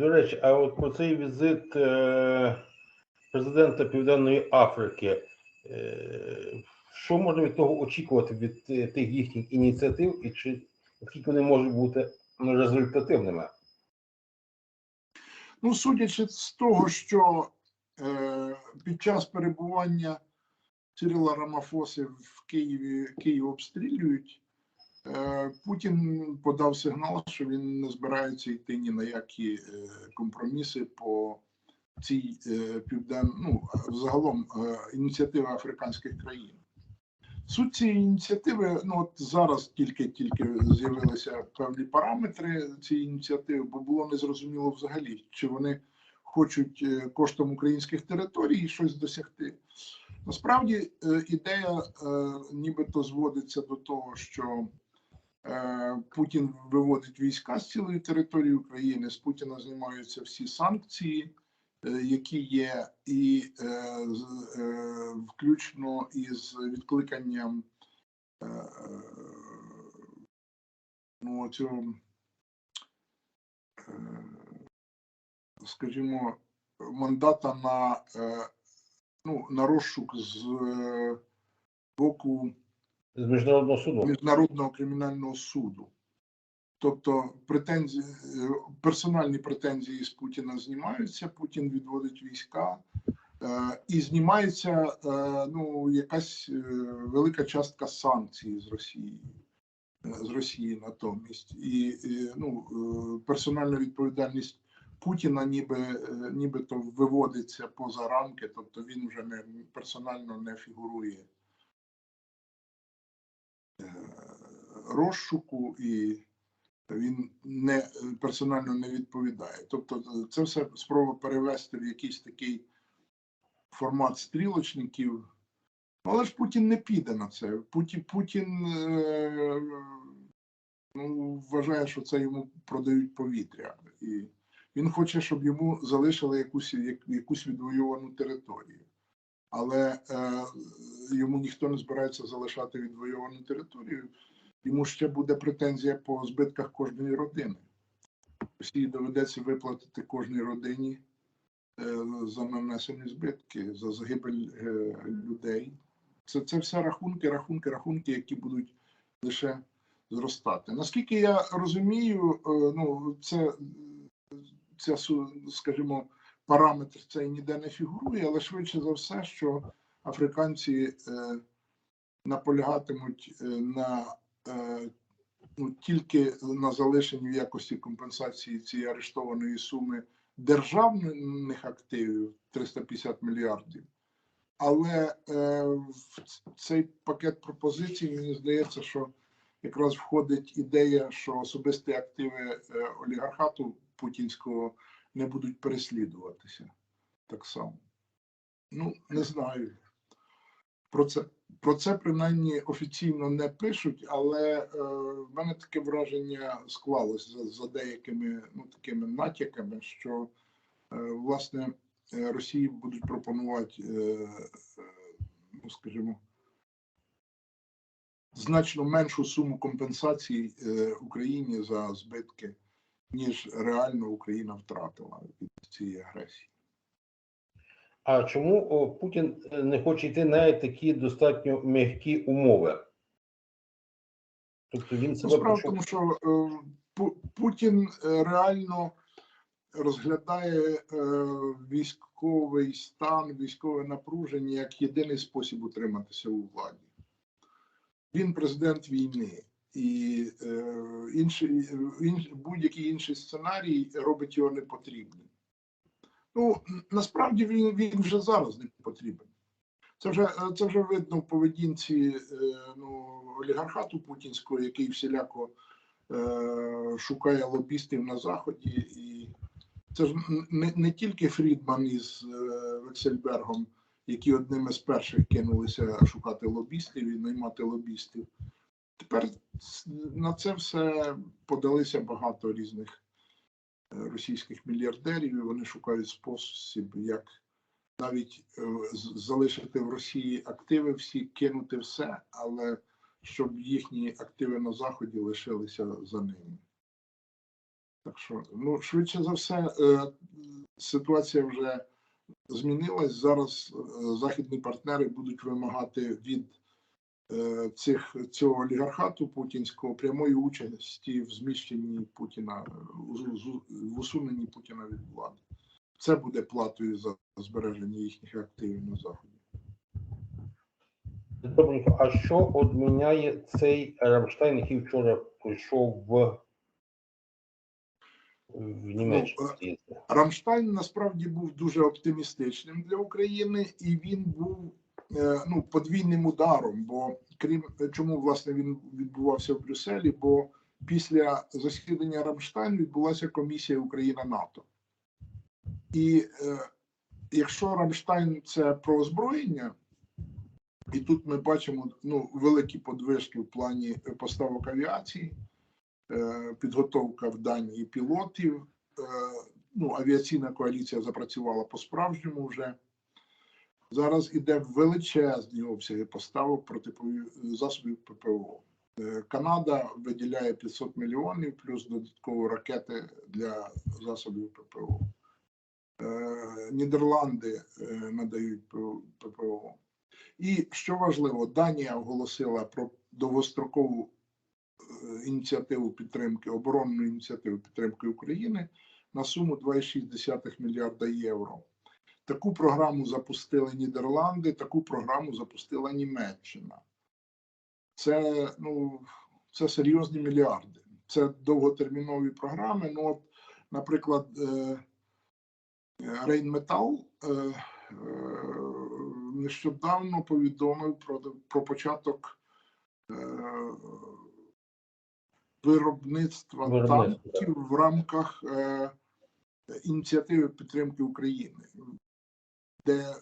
До речі, а от про цей візит е, президента Південної Африки. Е, що можна від того очікувати від е, тих їхніх ініціатив, і чи наскільки вони можуть бути ну, результативними? Ну, судячи з того, що е, під час перебування Цирила Рамафоси в Києві Київ обстрілюють, Путін подав сигнал, що він не збирається йти ні на які е, компроміси по цій е, півден... ну, загалом е, ініціативи африканських країн. Суть цієї ініціативи, ну от зараз тільки-тільки з'явилися певні параметри цієї ініціативи, бо було незрозуміло взагалі, чи вони хочуть е, коштом українських територій щось досягти. Насправді е, ідея е, нібито зводиться до того, що е, Путін виводить війська з цілої території України, з Путіна знімаються всі санкції, е, які є, і е, е, включно із відкликанням е, ну, цього, е, скажімо, мандата на, е, ну, на розшук з е, боку З міжнародного суду? Міжнародного кримінального суду. Тобто претензії, е, персональні претензії з Путіна знімаються, Путін відводить війська, е, і знімається е, ну, якась велика частка санкцій з Росії. З Росії натомість. І, ну, персональна відповідальність Путіна ніби, нібито виводиться поза рамки, тобто він вже не персонально не фігурує розшуку і він не персонально не відповідає. Тобто, е, це все спроба перевести в якийсь такий формат стрілочників. Але ж Путін не піде на це. Путін, Путін е, ну, вважає, що це йому продають повітря. І він хоче, щоб йому залишили якусь, якусь відвоювану територію. Але е, йому ніхто не збирається залишати відвоювану територію. Йому ще буде претензія по збитках кожної родини. Росії доведеться виплатити кожній родині е, за нанесені збитки, за загибель е, людей. Це, це все рахунки, рахунки, рахунки, які будуть лише зростати. Наскільки я розумію, е, ну це, це скажімо, параметр цей ніде не фігурує, але швидше за все, що африканці е, наполягатимуть е, на е, ну, тільки на залишенні в якості компенсації цієї арештованої суми державних активів 350 мільярдів. Але е, в цей пакет пропозицій мені здається, що якраз входить ідея, що особисті активи е, олігархату путінського не будуть переслідуватися так само. Ну, не знаю. Про це, про це принаймні офіційно не пишуть, але е, в мене таке враження склалось за, за деякими ну, такими натяками, що е, власне Росії будуть пропонувати, е, ну скажімо, значно меншу суму компенсацій е, Україні за збитки, ніж реально Україна втратила від цієї агресії. А чому о, Путін не хоче йти на такі достатньо м'які умови? Тобто він Ну, себе Справа почув тому, що е, Путін е, реально розглядає е, військовий стан, військове напруження як єдиний спосіб утриматися у владі. Він президент війни, і е, інший, інш, будь-який інший сценарій робить його непотрібним. Ну, насправді він, він вже зараз не потрібен. Це вже, це вже видно в поведінці е, ну, олігархату путінського, який всіляко е, шукає лобістів на Заході. І це ж не, не тільки Фрідман із е, Вексельбергом, які одними з перших кинулися шукати лобістів і наймати лобістів. Тепер на це все подалися багато різних е, російських мільярдерів, і вони шукають спосіб, як навіть е, залишити в Росії активи всі, кинути все, але щоб їхні активи на Заході лишилися за ними. Так що, ну, швидше за все, е, ситуація вже змінилась. Зараз західні партнери будуть вимагати від цих цього олігархату путінського прямої участі в зміщенні Путіна е, в усуненні Путіна від влади. Це буде платою за збереження їхніх активів на заході. Добренько, а що одміняє цей Рамштайн, який вчора прийшов в, в Німеччину? е, здається? Рамштайн насправді був дуже оптимістичним для України, і він був е, ну, подвійним ударом. Бо крім чому власне він відбувався в Брюсселі? Бо після засідання Рамштайн відбулася комісія Україна НАТО. І е, якщо Рамштайн це про озброєння, і тут ми бачимо ну, великі подвижки в плані поставок авіації, е, підготовка в Данії пілотів. е, ну, авіаційна коаліція запрацювала по-справжньому вже. Зараз іде величезні обсяги поставок протипові- засобів ППО. Е, Канада виділяє 500 мільйонів плюс додатково ракети для засобів ППО. Е, Нідерланди е, надають ППО. І що важливо, Данія оголосила про довгострокову ініціативу підтримки, оборонну ініціативу підтримки України на суму 2,6 мільярда євро. Таку програму запустили Нідерланди, таку програму запустила Німеччина. Це, ну, це серйозні мільярди. Це довготермінові програми. Ну, от, наприклад, Рейнметал е, нещодавно повідомив про, про початок е, виробництва Виробництва, танків в рамках е, ініціативи підтримки України, де е,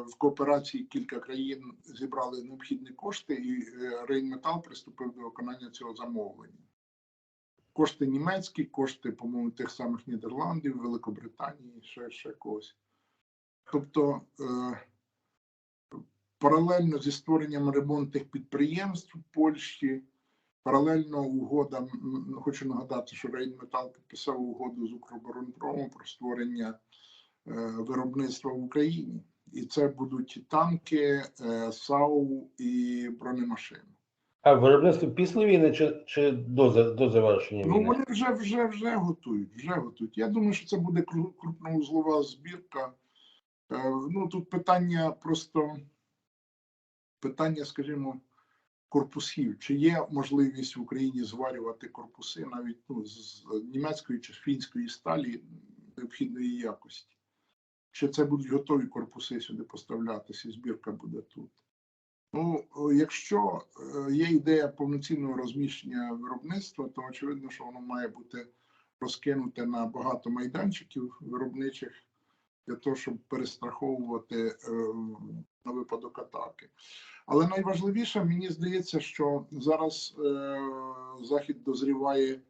в кооперації кілька країн зібрали необхідні кошти, і е, Рейнметал приступив до виконання цього замовлення. Кошти німецькі, кошти, по-моєму, тих самих Нідерландів, Великобританії, ще, ще когось. Тобто, е, паралельно зі створенням ремонтних підприємств в Польщі, паралельно угода, хочу нагадати, що Рейнметал підписав угоду з Укроборонпромом про створення виробництва в Україні. І це будуть танки, е, САУ і бронемашини. А виробництво після війни чи, чи до, до завершення Ну, вони вже, вже, вже готують, вже готують. Я думаю, що це буде кру- крупновузлова збірка. Е, Ну, тут питання просто питання, скажімо, корпусів. Чи є можливість в Україні зварювати корпуси навіть ну, з німецької чи фінської сталі необхідної якості? Чи це будуть готові корпуси сюди поставлятися, збірка буде тут? Ну, якщо е, є ідея повноцінного розміщення виробництва, то очевидно, що воно має бути розкинуте на багато майданчиків виробничих для того, щоб перестраховувати е, на випадок атаки. Але найважливіше, мені здається, що зараз е, Захід дозріває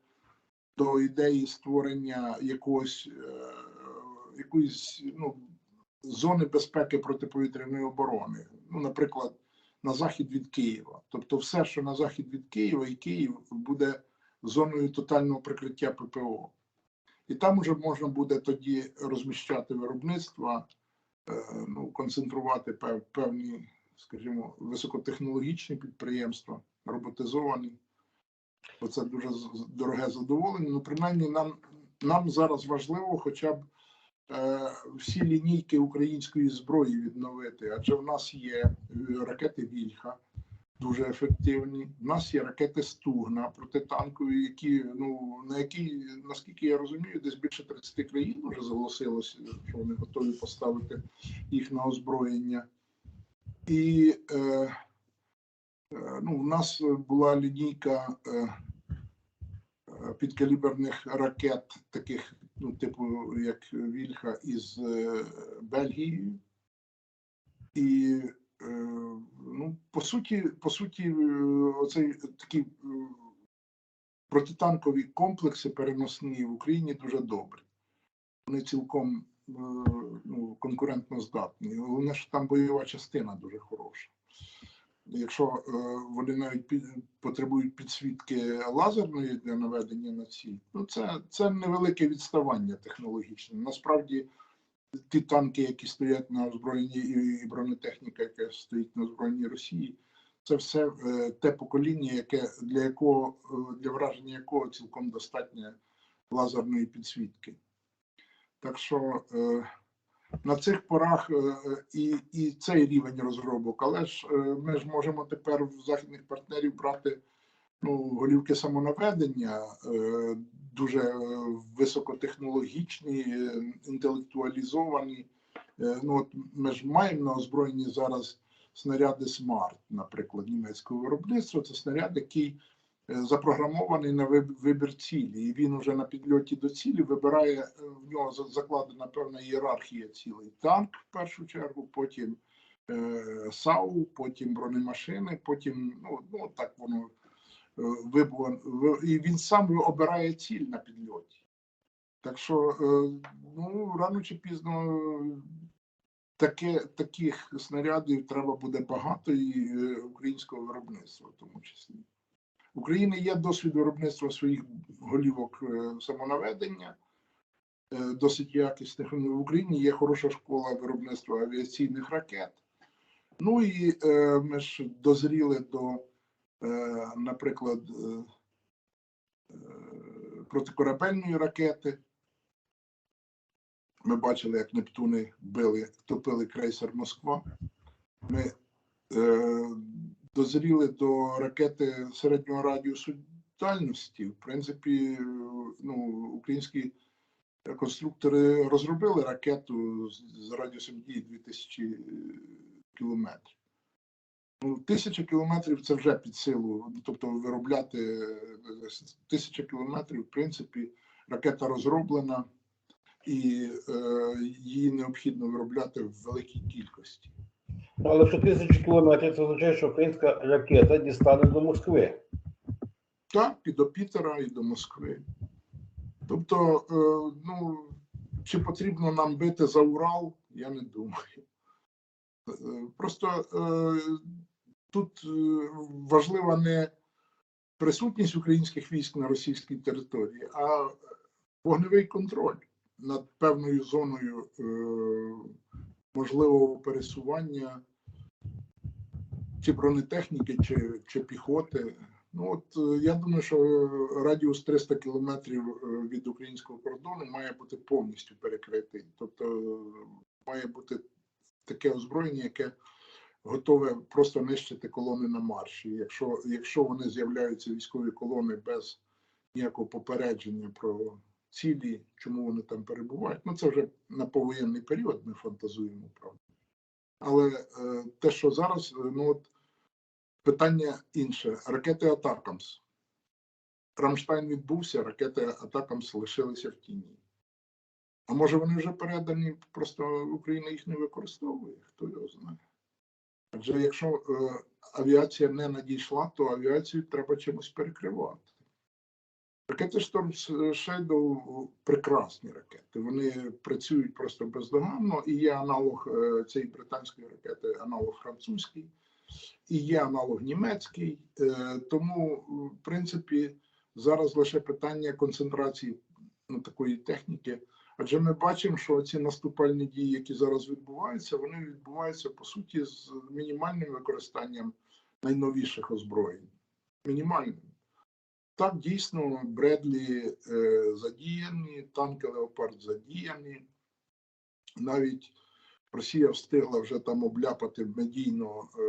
до ідеї створення якогось якоїсь ну, зони безпеки протиповітряної оборони. Ну, наприклад, на захід від Києва. Тобто, все, що на захід від Києва, і Київ буде зоною тотального прикриття ППО. І там уже можна буде тоді розміщати виробництва, е, ну, концентрувати пев- певні, скажімо, високотехнологічні підприємства, роботизовані. Бо це дуже дороге задоволення. Ну, принаймні, нам, нам зараз важливо хоча б всі лінійки української зброї відновити, адже в нас є е, ракети Вільха, дуже ефективні. В нас є ракети Стугна протитанкові, які ну на які, наскільки я розумію, десь більше 30 країн вже зголосилося, що вони готові поставити їх на озброєння. І е, е, ну, в нас була лінійка е, е, підкаліберних ракет, таких, ну, типу, як Вільха із е, Бельгії. І е, ну, по суті, по суті, е, оцей такі протитанкові комплекси переносні в Україні дуже добрі. Вони цілком ну, конкурентно здатні. Головне, що там бойова частина дуже хороша. Якщо е, вони навіть потребують підсвітки лазерної для наведення на ціль, ну це, це невелике відставання технологічне. Насправді, ті танки, які стоять на озброєнні, і, бронетехніка, яка стоїть на озброєнні Росії, це все е, те покоління, яке для якого е, для враження якого цілком достатньо лазерної підсвітки. Так що на цих порах е, і, і цей рівень розробок, але ж е, ми ж можемо тепер в західних партнерів брати ну, голівки самонаведення, е, дуже е, високотехнологічні, е, інтелектуалізовані. Е, Ну, от ми ж маємо на озброєнні зараз снаряди SMART, наприклад, німецького виробництва. Це снаряд, який е, запрограмований на вибір цілі, і він уже на підльоті до цілі вибирає е, в нього закладена певна ієрархія цілей. Танк в першу чергу, потім е, САУ, потім бронемашини, потім ну, ну так воно е, і він сам обирає ціль на підльоті. Так що е, ну рано чи пізно е, таке, таких снарядів треба буде багато і е, українського виробництва, в тому числі. В Україні є досвід виробництва своїх голівок е, самонаведення, е, досить якісних. В Україні є хороша школа виробництва авіаційних ракет. Ну і е, ми ж дозріли до, наприклад, протикорабельної ракети. Ми бачили, як Нептуни били, топили крейсер Москва. Ми е, дозріли до ракети середнього радіусу дальності. В принципі, ну, українські конструктори розробили ракету з- радіусом дії 2000 кілометрів. Ну, тисяча кілометрів це вже під силу. Тобто виробляти тисяча кілометрів, в принципі, ракета розроблена і е, її необхідно виробляти в великій кількості. Але що тисячі кілометрів це означає, що українська ракета дістане до Москви. Так, і до Пітера, і до Москви. Тобто, е, ну, чи потрібно нам бити за Урал, я не думаю. Е, Просто е, тут важлива не присутність українських військ на російській території, а вогневий контроль над певною зоною можливого пересування чи бронетехніки, чи, чи піхоти. Ну от е, я думаю, що радіус 300 кілометрів е, від українського кордону має бути повністю перекритий. Тобто е, має бути таке озброєння, яке готове просто нищити колони на марші. Якщо, якщо вони з'являються військові колони без ніякого попередження про цілі, чому вони там перебувають, ну це вже на повоєнний період ми фантазуємо, правда. Але е, те, що зараз, е, ну от питання інше. Ракети Атакамс. Рамштайн відбувся, ракети Атакамс лишилися в тіні. А може вони вже передані, просто Україна їх не використовує, хто його знає. Адже якщо е, авіація не надійшла, то авіацію треба чимось перекривати. Ракети Storm Shadow прекрасні ракети. Вони працюють просто бездоганно, і є аналог е, цієї британської ракети, аналог французький і є аналог німецький. Е, Тому, в принципі, зараз лише питання концентрації ну, такої техніки. Адже ми бачимо, що ці наступальні дії, які зараз відбуваються, вони відбуваються по суті з мінімальним використанням найновіших озброєнь. Мінімальним. Так, дійсно, Бредлі е, задіяні, танки Леопард задіяні. Навіть Росія встигла вже там обляпати медійно е,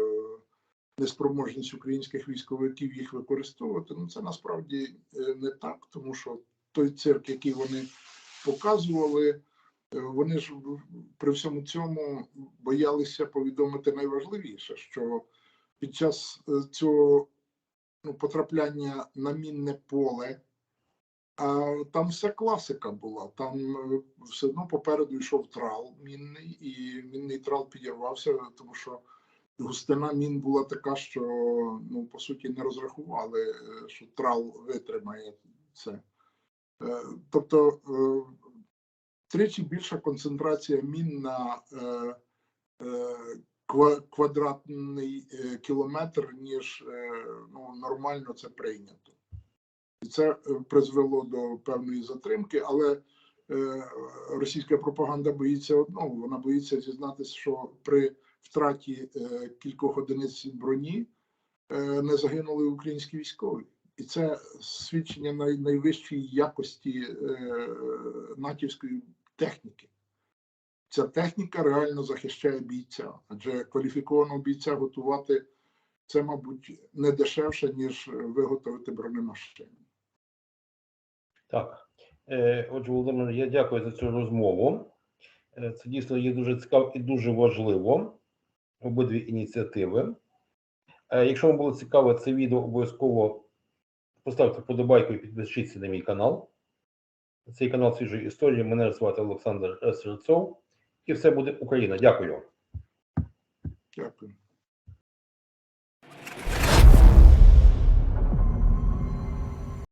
неспроможність українських військовиків їх використовувати. Ну це насправді е, не так, тому що той цирк, який вони показували, е, вони ж при всьому цьому боялися повідомити найважливіше, що під час е, цього ну, потрапляння на мінне поле. А там вся класика була. Там е, все одно попереду йшов трал мінний, і мінний трал підірвався, тому що густина мін була така, що ну по суті не розрахували, е, що трал витримає це. Е, Тобто тричі більша концентрація мін на квадратний е, кілометр, ніж е, ну, нормально це прийнято. І це е, призвело до певної затримки, але російська пропаганда боїться одного: вона боїться зізнатися, що при втраті кількох одиниць броні не загинули українські військові. І це свідчення най, найвищої якості натівської техніки. Ця техніка реально захищає бійця, адже кваліфікованого бійця готувати це, мабуть, не дешевше, ніж виготовити бронемашину. Так. Е, Отже, Володимир, я дякую за цю розмову. Е, Це дійсно є дуже цікаво і дуже важливо. Обидві ініціативи. Е, Якщо вам було цікаво це відео, обов'язково поставте вподобайку і підпишіться на мій канал. Цей канал свіжої історії. Мене звати Олександр Серцов. І все буде Україна. Дякую. Дякую.